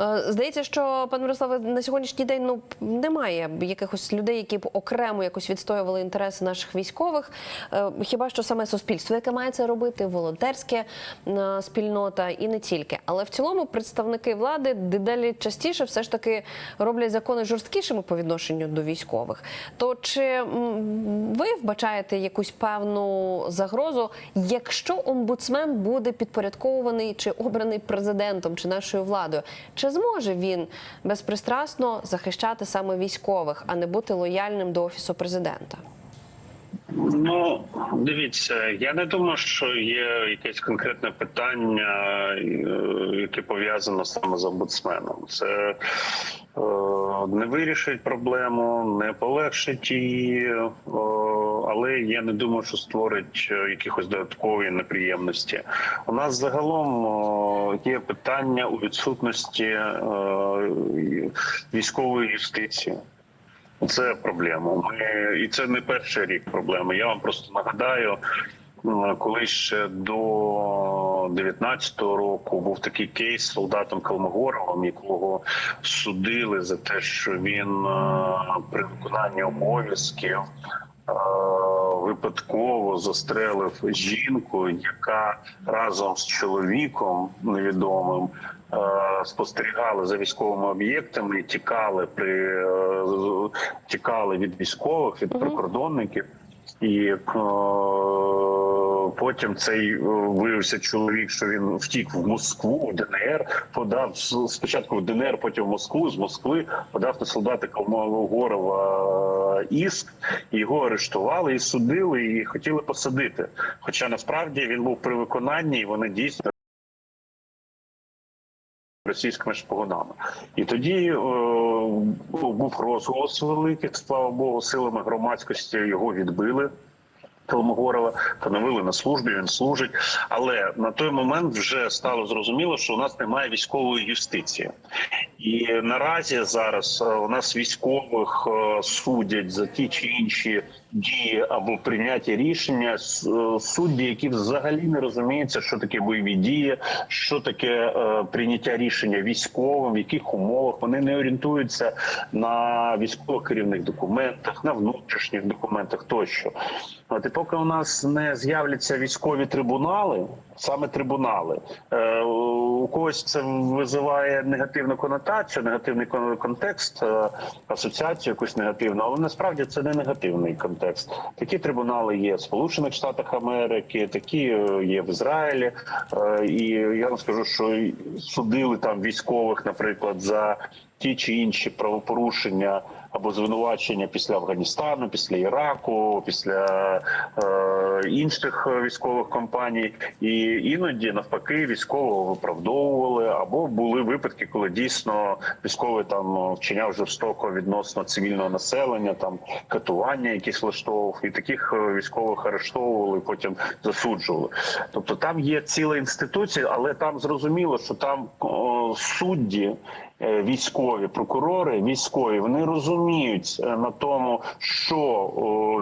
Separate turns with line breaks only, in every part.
Е, Здається, що пане Мирославе, на сьогоднішній день ну немає якихось людей, які б окремо якось відстоювали інтереси наших військових. Е, Хіба що саме суспільство, яке має це робити, волонтерське е, спільнота і не тільки. Але в цілому представники влади дедалі частіше все ж таки роблять закони жорсткішими по відношенню до військових. То чи ви вбачаєте якусь певну загрозу, якщо омбудсмен буде підпорядкований чи обраний президентом чи нашою владою, чи зможе він безпристрасно захищати саме військових, а не бути лояльним до офісу президента?
Ну дивіться, я не думаю, що є якесь конкретне питання, е, яке пов'язано саме з омбудсменом. Це е, не вирішить проблему, не полегшить її, е, але я не думаю, що створить е, якихось додаткові неприємності. У нас загалом е, є питання у відсутності е, військової юстиції. Це проблема. Ми і це не перший рік проблеми. Я вам просто нагадаю, коли ще до 19-го року був такий кейс з солдатом Калмогоровим, якого судили за те, що він е, при виконанні обов'язків випадково застрелив жінку, яка разом з чоловіком невідомим е, спостерігали за військовими об'єктами тікали при е, тікали від військових, від прикордонників. І е, потім цей е, виявився чоловік, що він втік в Москву, в ДНР, подав спочатку в ДНР, потім в Москву, з Москви подав на солдата Колмогорова іск, і його арештували і судили, і хотіли посадити. Хоча насправді він був при виконанні, і вони дійсно російськими шпигунами. І тоді е, був розголос великий, слава Богу, силами громадськості його відбили. Колмогорова поновили на службі, він служить. Але на той момент вже стало зрозуміло, що у нас немає військової юстиції. І наразі зараз е, у нас військових е, судять за ті чи інші дії або прийняті рішення е, судді, які взагалі не розуміються, що таке бойові дії, що таке прийняття рішення військовим, в яких умовах вони не орієнтуються на військово керівних документах, на внутрішніх документах тощо. От і поки у нас не з'являться військові трибунали, саме трибунали, когось це визиває негативну конотацію, негативний контекст, е, асоціацію якусь негативну, але насправді це не негативний контекст. Такі трибунали є в Сполучених Штатах Америки, такі е, є в Ізраїлі. Е, І я вам скажу, що судили там військових, наприклад, за ті чи інші правопорушення або звинувачення після Афганістану, після Іраку, після е, інших військових компаній, і іноді навпаки військового виправдовували, або були випадки, коли дійсно військовий там вчиняв жорстоко відносно цивільного населення, там катування, якісь влаштовував, і таких е, військових арештовували, потім засуджували. Тобто там є ціла інституція, але там зрозуміло, що там о, судді військові прокурори, військові, вони розуміють е, на тому, що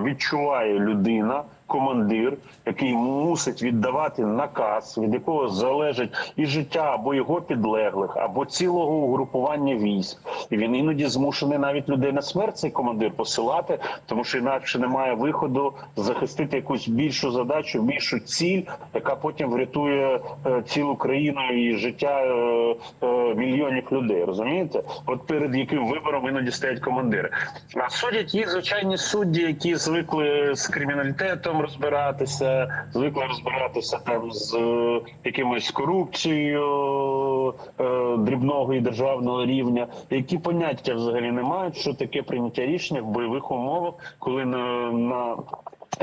відчуває людина. Командир, який мусить віддавати наказ, від якого залежить і життя або його підлеглих, або цілого угрупування військ, і він іноді змушений навіть людей на смерть цей командир посилати, тому що інакше немає виходу захистити якусь більшу задачу, більшу ціль, яка потім врятує е, цілу країну і життя е, е, мільйонів людей. Розумієте? От перед яким вибором іноді стоять командири. А судять їх звичайні судді, які звикли з криміналітетом розбиратися, звикли розбиратися там з е, якимось корупцією е, дрібного і державного рівня, які поняття взагалі не мають, що таке прийняття рішення в бойових умовах, коли на, на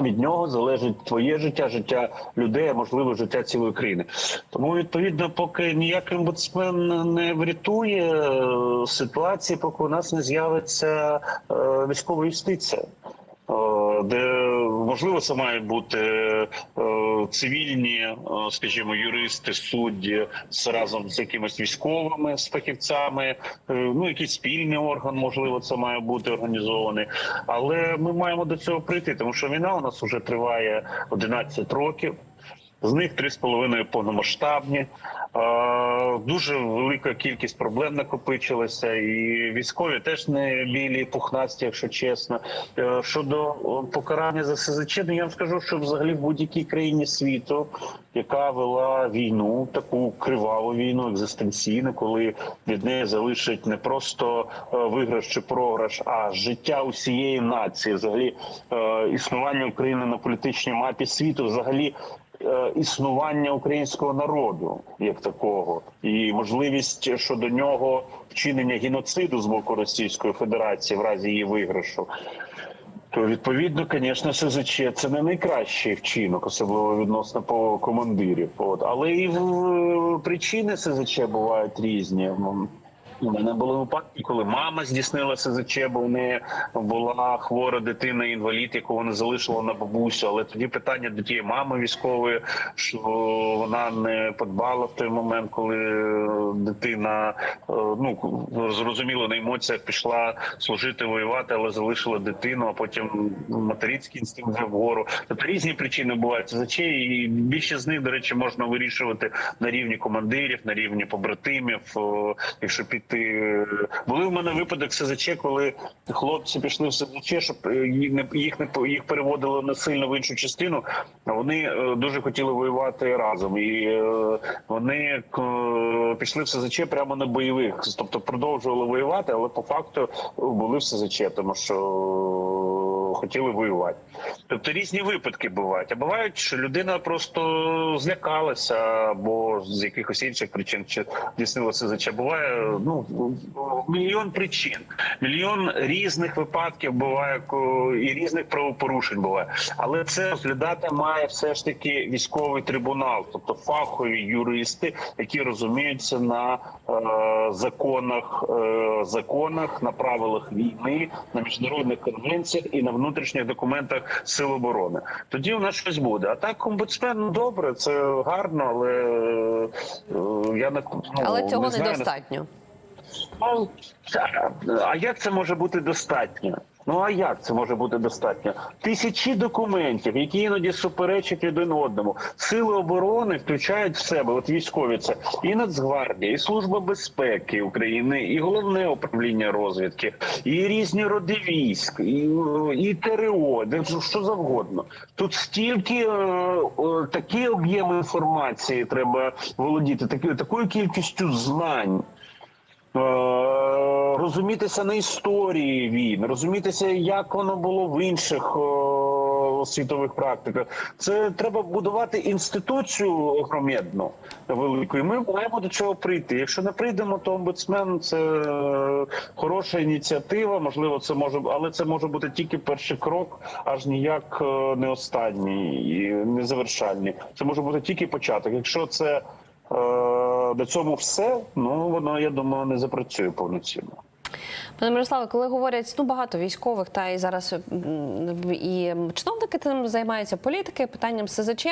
від нього залежить твоє життя, життя людей, а можливо життя цілої країни. Тому відповідно, поки ніякий омбудсмен не врятує е, ситуації, поки у нас не з'явиться військова юстиція. Де можливо це мають бути е, цивільні, е, скажімо, юристи, судді разом з якимись військовими з фахівцями, е, ну якийсь спільний орган, можливо, це має бути організований. Але ми маємо до цього прийти, тому що війна у нас вже триває 11 років. З них 3,5 повномасштабні. Е, Дуже велика кількість проблем накопичилася, і військові теж не білі, пухнасті, якщо чесно. Е, Щодо покарання за СЗЧ, ну я вам скажу, що взагалі в будь-якій країні світу, яка вела війну, таку криваву війну, екзистенційну, коли від неї залишить не просто е, виграш чи програш, а життя усієї нації, взагалі існування України на політичній мапі світу, взагалі існування українського народу як такого, і можливість щодо нього вчинення геноциду з боку Російської Федерації в разі її виграшу. То відповідно, звісно, СЗЧ це не найкращий вчинок, особливо відносно по командирів. От але і в причини СЗЧ бувають різні. У мене були випадки, коли мама здійснила СЗЧ, бо в неї була хвора дитина, інвалід, яку вона залишила на бабусю. Але тоді питання до тієї мами військової, що вона не подбала в той момент, коли дитина е, ну зрозуміло на емоціях пішла служити, воювати, але залишила дитину, а потім материнський інстинкт вгору. Тобто різні причини бувають СЗЧ, і більше з них, до речі, можна вирішувати на рівні командирів, на рівні побратимів. О, Якщо піти були в мене випадок СЗЧ, коли хлопці пішли в СЗЧ, щоб е, їх не їх переводили насильно в іншу частину. Вони е, дуже хотіли воювати разом, і е, вони пішли в СЗЧ прямо на бойових, тобто продовжували воювати, але по факту були в СЗЧ, тому що хотіли воювати. Тобто різні випадки бувають. А бувають, що людина просто злякалася або з якихось інших причин чи здійснила СЗЧ. Буває ну мільйон причин, мільйон різних випадків буває і різних правопорушень буває. Але це розглядати має все ж таки військовий трибунал, тобто фахові юристи, які розуміються на е, законах, е, законах, на правилах війни, на міжнародних конвенціях і на внутрішніх документах сил оборони. Тоді у нас щось буде. А так омбудсмен ну, добре, це гарно, але е, я не ну,
Але цього
не знаю,
недостатньо.
Ну, а- А як це може бути достатньо? Ну а як це може бути достатньо? Тисячі документів, які іноді суперечать один одному. Сили оборони включають в себе, от військові це і Нацгвардія, і Служба безпеки України, і головне управління розвідки, і різні роди військ, і, і ТРО, де що завгодно. Тут стільки е, е, такі об'єми інформації треба володіти, такі, такою кількістю знань. Розумітися на історії війн, розумітися, як воно було в інших світових практиках. Це треба будувати інституцію огромедну велику. І ми маємо до цього прийти. Якщо не прийдемо, то омбудсмен це е, хороша ініціатива. Можливо, це може, але це може бути тільки перший крок, аж ніяк е, не останній і не завершальний. Це може бути тільки початок. Якщо це е, до цьому все, ну воно я думаю не запрацює повноцінно.
Пане Мирославе, коли говорять ну багато військових, та і зараз і чиновники тим займаються політики, питанням СЗЧ.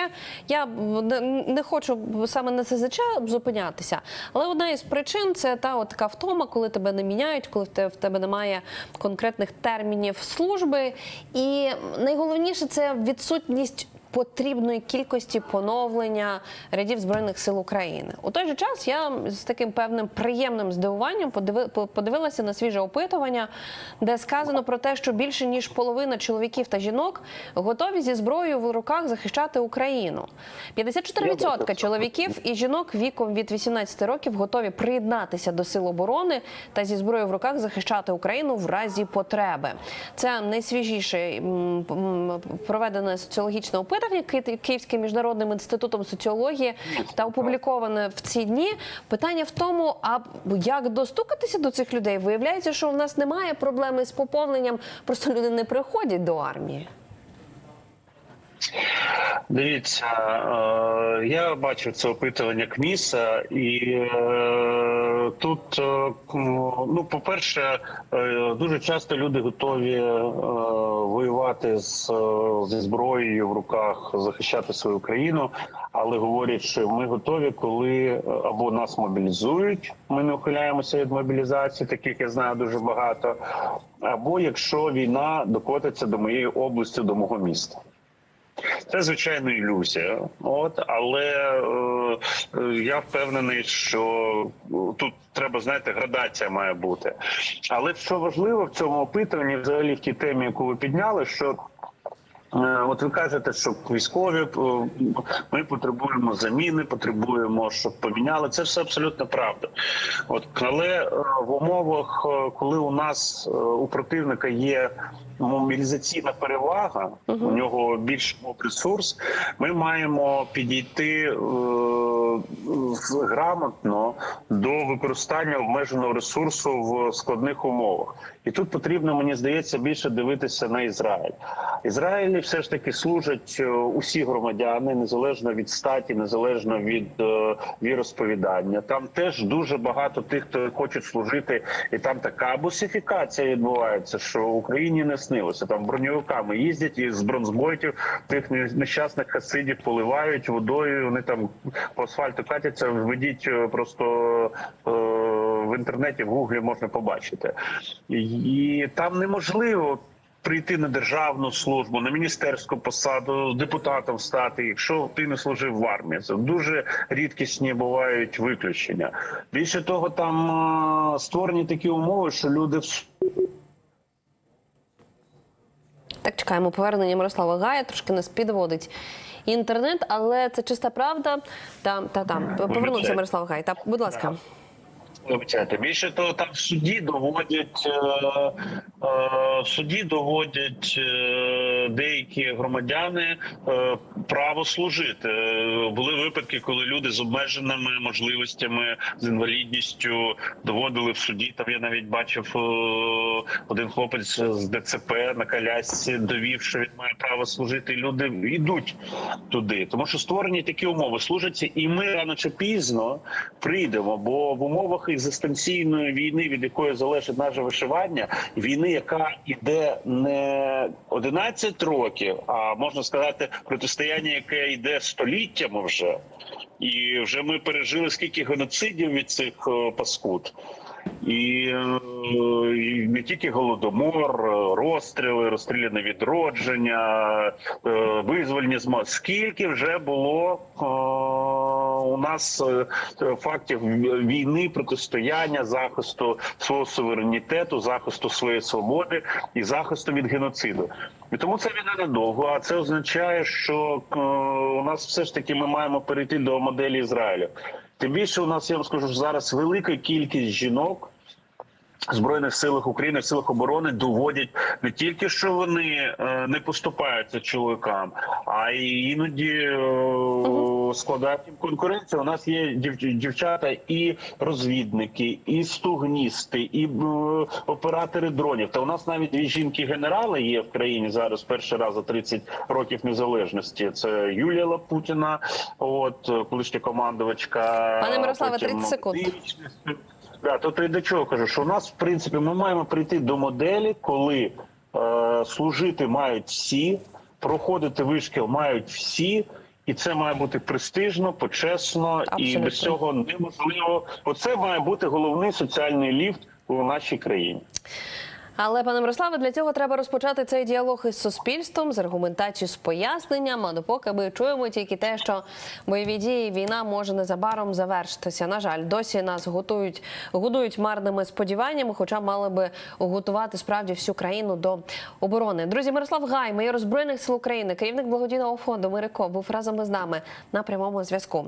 Я не, хочу саме на СЗЧ зупинятися, але одна із причин це та от така втома, коли тебе не міняють, коли в тебе немає конкретних термінів служби. І найголовніше це відсутність. Потрібної кількості поновлення рядів збройних сил України у той же час. Я з таким певним приємним здивуванням подиви- подивилася на свіже опитування, де сказано про те, що більше ніж половина чоловіків та жінок готові зі зброєю в руках захищати Україну. 54% чоловіків і жінок віком від 18 років готові приєднатися до сил оборони та зі зброєю в руках захищати Україну в разі потреби. Це найсвіжіше проведене соціологічне опитування Ки- Київським міжнародним інститутом соціології та опубліковане в ці дні. Питання в тому, а як достукатися до цих людей? Виявляється, що в нас немає проблеми з поповненням, просто люди не приходять до армії.
Дивіться, е, я бачив це опитування КМІСа, і е, тут, е, ну, по-перше, дуже часто люди готові воювати з, е, зі зброєю в руках, захищати свою країну, але говорять, що ми готові, коли е, або нас мобілізують, ми не ухиляємося від мобілізації, таких я знаю дуже багато, або якщо війна докотиться до моєї області, до мого міста. Це звичайно ілюзія. От але е, я впевнений, що е, тут треба знаєте, градація має бути. Але що важливо в цьому опитуванні, взагалі в тій темі, яку ви підняли, що От ви кажете, що військові е, ми потребуємо заміни, потребуємо, щоб поміняли. Це все абсолютно правда. От але е, в умовах, е, коли у нас е, у противника є мобілізаційна перевага, у нього більш ресурс, ми маємо підійти е, грамотно до використання обмеженого ресурсу в складних умовах. І тут потрібно, мені здається, більше дивитися на Ізраїль. Ізраїлі все ж таки служать е, усі громадяни, незалежно від статі, незалежно від е, віросповідання. Там теж дуже багато тих, хто хочуть служити, і там така бусифікація відбувається, що в Україні не снилося. Там броньовиками їздять і з бронзбойтів тих не- нещасних хасидів поливають водою. Вони там по асфальту катяться. Введіть е, просто е, в інтернеті в гуглі можна побачити, і там неможливо прийти на державну службу, на міністерську посаду, депутатом стати, якщо ти не служив в армії. Це дуже рідкісні бувають виключення. Більше того, там створені такі умови, що люди
Так, чекаємо повернення Мирослава Гая. Трошки нас підводить інтернет, але це чиста правда. Там та там повернувся. Мирослав Гай. Та будь ласка.
Вибачайте, більше того, там в суді доводять е, в суді доводять е, деякі громадяни е, право служити. Е, Були випадки, коли люди з обмеженими можливостями з інвалідністю доводили в суді. Там я навіть бачив е, один хлопець з ДЦП на колясці довів, що він має право служити. Люди йдуть туди, тому що створені такі умови служаться, і ми рано чи пізно прийдемо. Бо в умовах екзистенційної війни, від якої залежить наше вишивання, війни, яка іде не 11 років, а можна сказати, протистояння, яке йде століттями вже, і вже ми пережили скільки геноцидів від цих е, паскуд. І, е, і не тільки голодомор, е, розстріли, розстріляне відродження, визвольні зма. Скільки вже було у нас е, фактів війни, протистояння, захисту свого суверенітету, захисту своєї свободи і захисту від геноциду. І тому це війна недовго. А це означає, що е, у нас все ж таки ми маємо перейти до моделі Ізраїлю. Тим більше у нас я вам скажу що зараз велика кількість жінок. Збройних силах України, в силах оборони доводять не тільки що вони е, не поступаються чоловікам, а й іноді е, складають їм конкуренцію. У нас є дів- дівчата і розвідники, і стугністи, і е, оператори дронів. Та у нас навіть дві жінки-генерали є в країні зараз перший раз за 30 років незалежності. Це Юлія Лапутіна, от колишня командувачка.
Пане Мирославе,
потім
30 секунд.
Да, то я до чого кажу, що у нас, в принципі, ми маємо прийти до моделі, коли е, служити мають всі, проходити вишкіл мають всі, і це має бути престижно, почесно, і без цього неможливо. Оце має бути головний соціальний ліфт у нашій країні.
Але пане Мирославе, для цього треба розпочати цей діалог із суспільством з аргументацією, з поясненням. А допоки ми чуємо тільки те, що бойові дії війна може незабаром завершитися. На жаль, досі нас готують годують марними сподіваннями, хоча мали би готувати справді всю країну до оборони. Друзі, Мирослав Гай, майор збройних сил України, керівник благодійного фонду Мирико, був разом із нами на прямому зв'язку.